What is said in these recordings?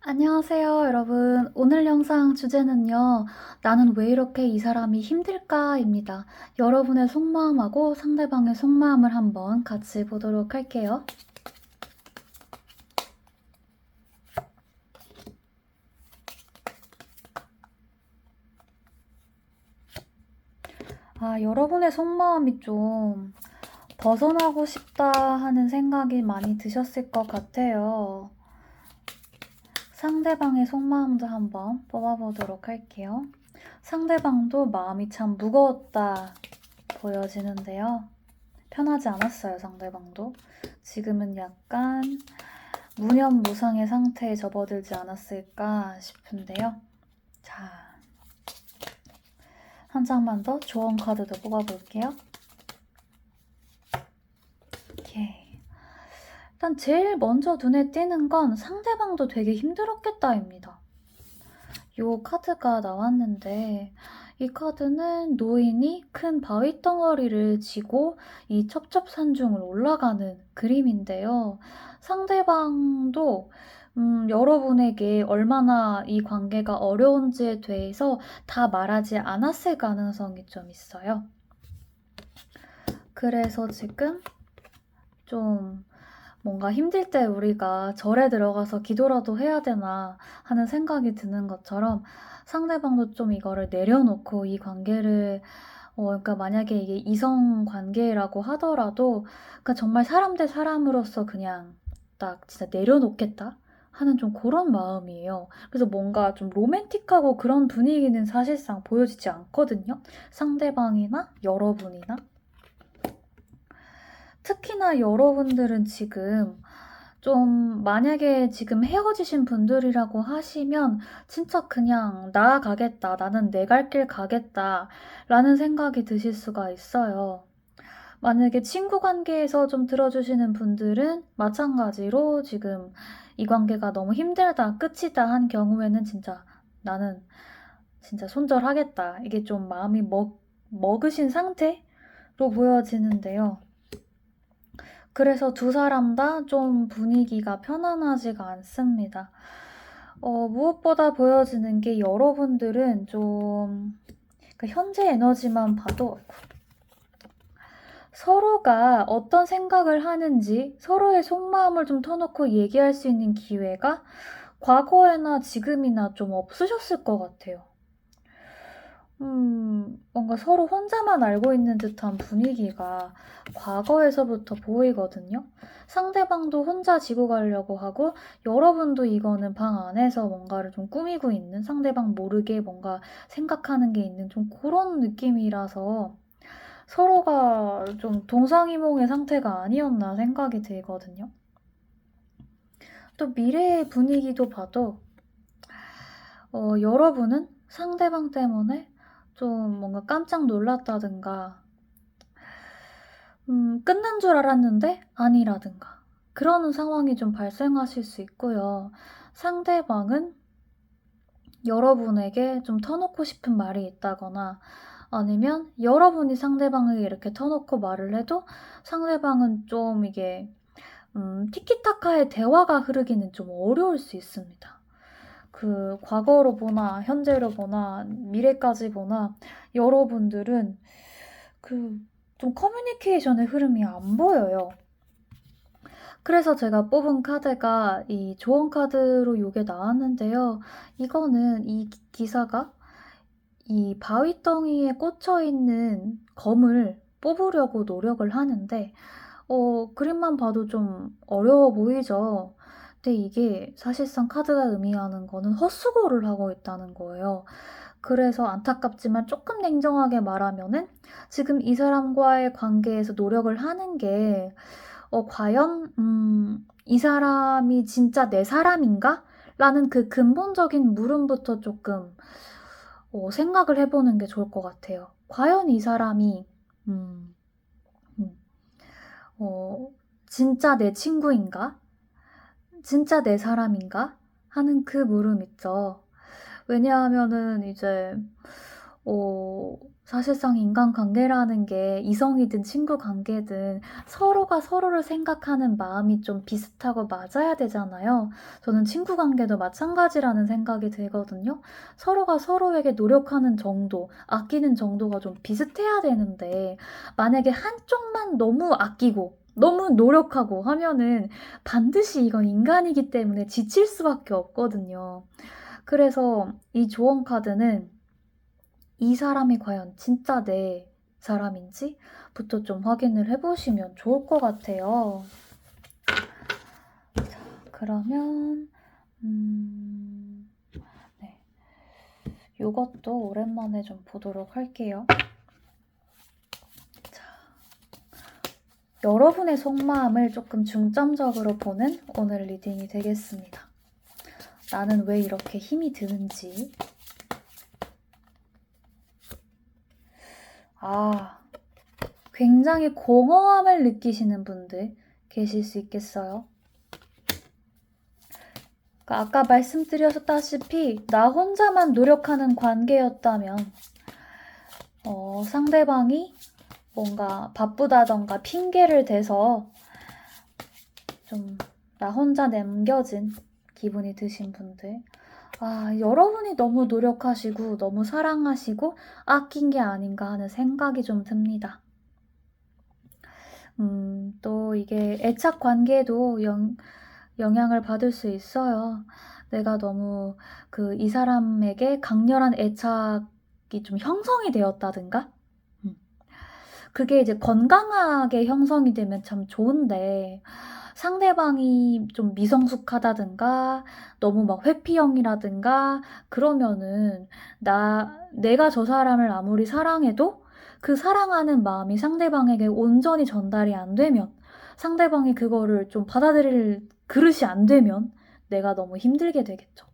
안녕하세요, 여러분. 오늘 영상 주제는요, 나는 왜 이렇게 이 사람이 힘들까입니다. 여러분의 속마음하고 상대방의 속마음을 한번 같이 보도록 할게요. 아, 여러분의 속마음이 좀 벗어나고 싶다 하는 생각이 많이 드셨을 것 같아요. 상대방의 속마음도 한번 뽑아보도록 할게요. 상대방도 마음이 참 무거웠다 보여지는데요. 편하지 않았어요, 상대방도. 지금은 약간 무념무상의 상태에 접어들지 않았을까 싶은데요. 자, 한 장만 더 조언 카드도 뽑아볼게요. 오케이. 일단 제일 먼저 눈에 띄는 건 상대방도 되게 힘들었겠다입니다. 요 카드가 나왔는데 이 카드는 노인이 큰 바위 덩어리를 지고 이 첩첩산중을 올라가는 그림인데요. 상대방도 음, 여러분에게 얼마나 이 관계가 어려운지에 대해서 다 말하지 않았을 가능성이 좀 있어요. 그래서 지금 좀 뭔가 힘들 때 우리가 절에 들어가서 기도라도 해야 되나 하는 생각이 드는 것처럼 상대방도 좀 이거를 내려놓고 이 관계를 어, 그러니까 만약에 이게 이성 관계라고 하더라도 그러니까 정말 사람 대 사람으로서 그냥 딱 진짜 내려놓겠다 하는 좀 그런 마음이에요. 그래서 뭔가 좀 로맨틱하고 그런 분위기는 사실상 보여지지 않거든요. 상대방이나 여러분이나. 특히나 여러분들은 지금 좀 만약에 지금 헤어지신 분들이라고 하시면 진짜 그냥 나아가겠다. 나는 내 갈 길 가겠다. 라는 생각이 드실 수가 있어요. 만약에 친구 관계에서 좀 들어주시는 분들은 마찬가지로 지금 이 관계가 너무 힘들다, 끝이다 한 경우에는 진짜 나는 진짜 손절하겠다. 이게 좀 마음이 먹, 먹으신 상태로 보여지는데요. 그래서 두 사람 다 좀 분위기가 편안하지가 않습니다. 어, 무엇보다 보여지는 게 여러분들은 좀 그러니까 현재 에너지만 봐도 서로가 어떤 생각을 하는지 서로의 속마음을 좀 터놓고 얘기할 수 있는 기회가 과거에나 지금이나 좀 없으셨을 것 같아요. 음, 뭔가 서로 혼자만 알고 있는 듯한 분위기가 과거에서부터 보이거든요. 상대방도 혼자 지고 가려고 하고, 여러분도 이거는 방 안에서 뭔가를 좀 꾸미고 있는, 상대방 모르게 뭔가 생각하는 게 있는 좀 그런 느낌이라서 서로가 좀 동상이몽의 상태가 아니었나 생각이 들거든요. 또 미래의 분위기도 봐도, 어, 여러분은 상대방 때문에 좀 뭔가 깜짝 놀랐다든가, 음, 끝난 줄 알았는데 아니라든가, 그러는 상황이 좀 발생하실 수 있고요. 상대방은 여러분에게 좀 터놓고 싶은 말이 있다거나, 아니면 여러분이 상대방에게 이렇게 터놓고 말을 해도 상대방은 좀 이게, 음, 티키타카의 대화가 흐르기는 좀 어려울 수 있습니다. 그 과거로 보나 현재로 보나 미래까지 보나 여러분들은 그 좀 커뮤니케이션의 흐름이 안 보여요. 그래서 제가 뽑은 카드가 이 조언 카드로 요게 나왔는데요. 이거는 이 기사가 이 바위덩이에 꽂혀 있는 검을 뽑으려고 노력을 하는데, 어, 그림만 봐도 좀 어려워 보이죠? 근데 이게 사실상 카드가 의미하는 거는 헛수고를 하고 있다는 거예요. 그래서 안타깝지만 조금 냉정하게 말하면은 지금 이 사람과의 관계에서 노력을 하는 게, 어, 과연, 음, 이 사람이 진짜 내 사람인가? 라는 그 근본적인 물음부터 조금, 어, 생각을 해보는 게 좋을 것 같아요. 과연 이 사람이, 음, 음, 어, 진짜 내 친구인가? 진짜 내 사람인가? 하는 그 물음 있죠. 왜냐하면은 이제, 어, 사실상 인간관계라는 게 이성이든 친구 관계든 서로가 서로를 생각하는 마음이 좀 비슷하고 맞아야 되잖아요. 저는 친구 관계도 마찬가지라는 생각이 들거든요. 서로가 서로에게 노력하는 정도, 아끼는 정도가 좀 비슷해야 되는데, 만약에 한쪽만 너무 아끼고, 너무 노력하고 하면은 반드시 이건 인간이기 때문에 지칠 수밖에 없거든요. 그래서 이 조언 카드는 이 사람이 과연 진짜 내 사람인지부터 좀 확인을 해보시면 좋을 것 같아요. 자, 그러면, 음, 네. 요것도 오랜만에 좀 보도록 할게요. 여러분의 속마음을 조금 중점적으로 보는 오늘 리딩이 되겠습니다. 나는 왜 이렇게 힘이 드는지, 아, 굉장히 공허함을 느끼시는 분들 계실 수 있겠어요. 그러니까 아까 말씀드렸다시피 나 혼자만 노력하는 관계였다면 어, 상대방이 뭔가 바쁘다던가 핑계를 대서 좀 나 혼자 남겨진 기분이 드신 분들 아, 여러분이 너무 노력하시고 너무 사랑하시고 아낀 게 아닌가 하는 생각이 좀 듭니다. 음, 또 이게 애착 관계도 영, 영향을 받을 수 있어요. 내가 너무 그 이 사람에게 강렬한 애착이 좀 형성이 되었다든가? 음. 그게 이제 건강하게 형성이 되면 참 좋은데, 상대방이 좀 미성숙하다든가 너무 막 회피형이라든가 그러면은 나 내가 저 사람을 아무리 사랑해도 그 사랑하는 마음이 상대방에게 온전히 전달이 안 되면 상대방이 그거를 좀 받아들일 그릇이 안 되면 내가 너무 힘들게 되겠죠.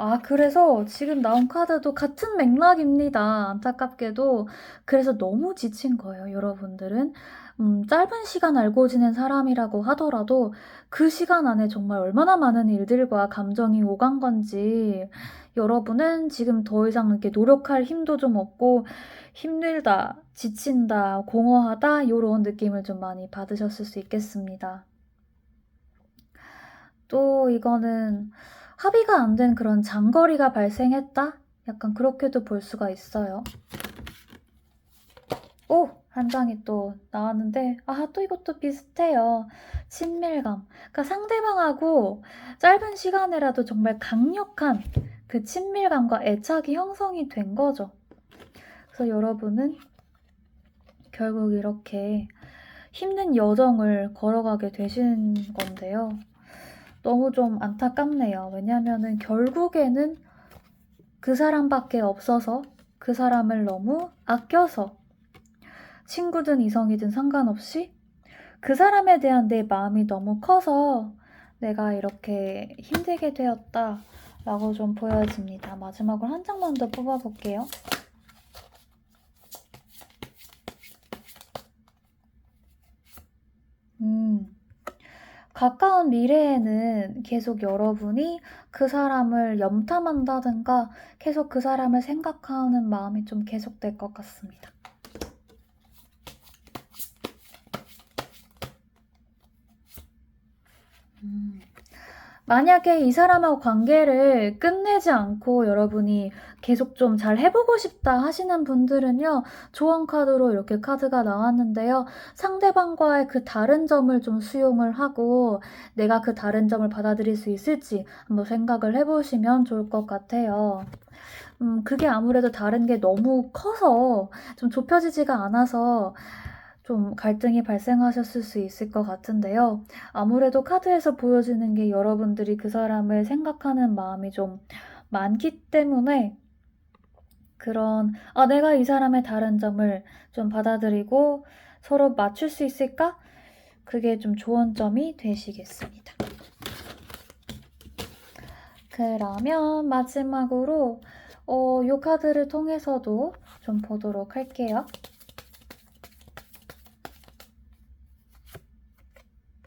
아, 그래서 지금 나온 카드도 같은 맥락입니다. 안타깝게도. 그래서 너무 지친 거예요, 여러분들은. 음, 짧은 시간 알고 지낸 사람이라고 하더라도 그 시간 안에 정말 얼마나 많은 일들과 감정이 오간 건지 여러분은 지금 더 이상 이렇게 노력할 힘도 좀 없고 힘들다, 지친다, 공허하다, 이런 느낌을 좀 많이 받으셨을 수 있겠습니다. 또 이거는 합의가 안 된 그런 장거리가 발생했다? 약간 그렇게도 볼 수가 있어요. 오! 한 장이 또 나왔는데, 아, 또 이것도 비슷해요. 친밀감. 그러니까 상대방하고 짧은 시간이라도 정말 강력한 그 친밀감과 애착이 형성이 된 거죠. 그래서 여러분은 결국 이렇게 힘든 여정을 걸어가게 되신 건데요. 너무 좀 안타깝네요. 왜냐면은 결국에는 그 사람밖에 없어서 그 사람을 너무 아껴서 친구든 이성이든 상관없이 그 사람에 대한 내 마음이 너무 커서 내가 이렇게 힘들게 되었다 라고 좀 보여집니다. 마지막으로 한 장만 더 뽑아볼게요. 음. 가까운 미래에는 계속 여러분이 그 사람을 염탐한다든가 계속 그 사람을 생각하는 마음이 좀 계속될 것 같습니다. 만약에 이 사람하고 관계를 끝내지 않고 여러분이 계속 좀 잘 해보고 싶다 하시는 분들은요, 조언 카드로 이렇게 카드가 나왔는데요. 상대방과의 그 다른 점을 좀 수용을 하고 내가 그 다른 점을 받아들일 수 있을지 한번 생각을 해보시면 좋을 것 같아요. 음, 그게 아무래도 다른 게 너무 커서 좀 좁혀지지가 않아서 좀 갈등이 발생하셨을 수 있을 것 같은데요. 아무래도 카드에서 보여지는 게 여러분들이 그 사람을 생각하는 마음이 좀 많기 때문에 그런, 아, 내가 이 사람의 다른 점을 좀 받아들이고 서로 맞출 수 있을까? 그게 좀 좋은 점이 되시겠습니다. 그러면 마지막으로, 어, 요 카드를 통해서도 좀 보도록 할게요.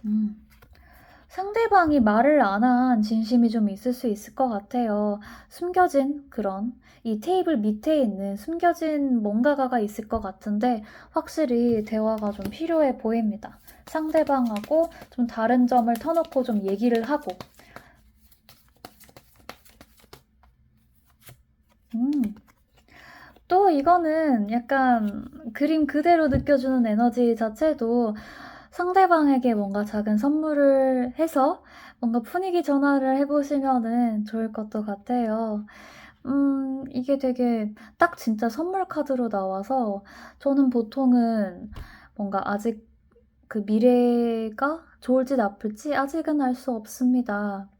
음. 상대방이 말을 안 한 진심이 좀 있을 수 있을 것 같아요. 숨겨진 그런 이 테이블 밑에 있는 숨겨진 뭔가가 있을 것 같은데 확실히 대화가 좀 필요해 보입니다. 상대방하고 좀 다른 점을 터놓고 좀 얘기를 하고 음. 또 이거는 약간 그림 그대로 느껴주는 에너지 자체도 상대방에게 뭔가 작은 선물을 해서 뭔가 분위기 전환을 해보시면은 좋을 것도 같아요. 음, 이게 되게 딱 진짜 선물 카드로 나와서 저는 보통은 뭔가 아직 그 미래가 좋을지 나쁠지 아직은 알 수 없습니다.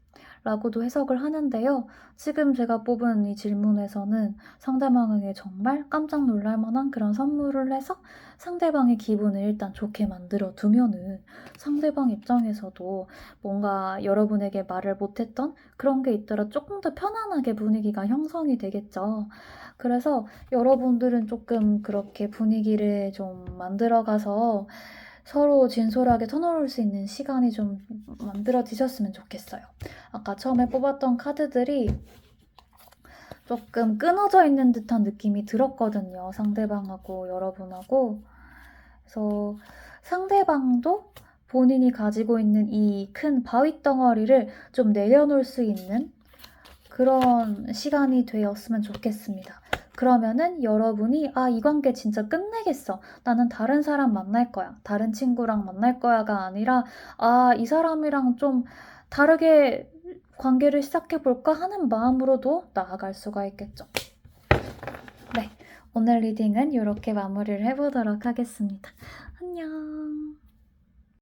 라고도 해석을 하는데요. 지금 제가 뽑은 이 질문에서는 상대방에게 정말 깜짝 놀랄 만한 그런 선물을 해서 상대방의 기분을 일단 좋게 만들어 두면은 상대방 입장에서도 뭔가 여러분에게 말을 못했던 그런 게 있더라 조금 더 편안하게 분위기가 형성이 되겠죠. 그래서 여러분들은 조금 그렇게 분위기를 좀 만들어가서 서로 진솔하게 터놓을 수 있는 시간이 좀 만들어지셨으면 좋겠어요. 아까 처음에 뽑았던 카드들이 조금 끊어져 있는 듯한 느낌이 들었거든요. 상대방하고 여러분하고. 그래서 상대방도 본인이 가지고 있는 이 큰 바위 덩어리를 좀 내려놓을 수 있는 그런 시간이 되었으면 좋겠습니다. 그러면은 여러분이 아, 이 관계 진짜 끝내겠어. 나는 다른 사람 만날 거야. 다른 친구랑 만날 거야가 아니라 아, 이 사람이랑 좀 다르게 관계를 시작해 볼까 하는 마음으로도 나아갈 수가 있겠죠. 네. 오늘 리딩은 이렇게 마무리를 해보도록 하겠습니다. 안녕.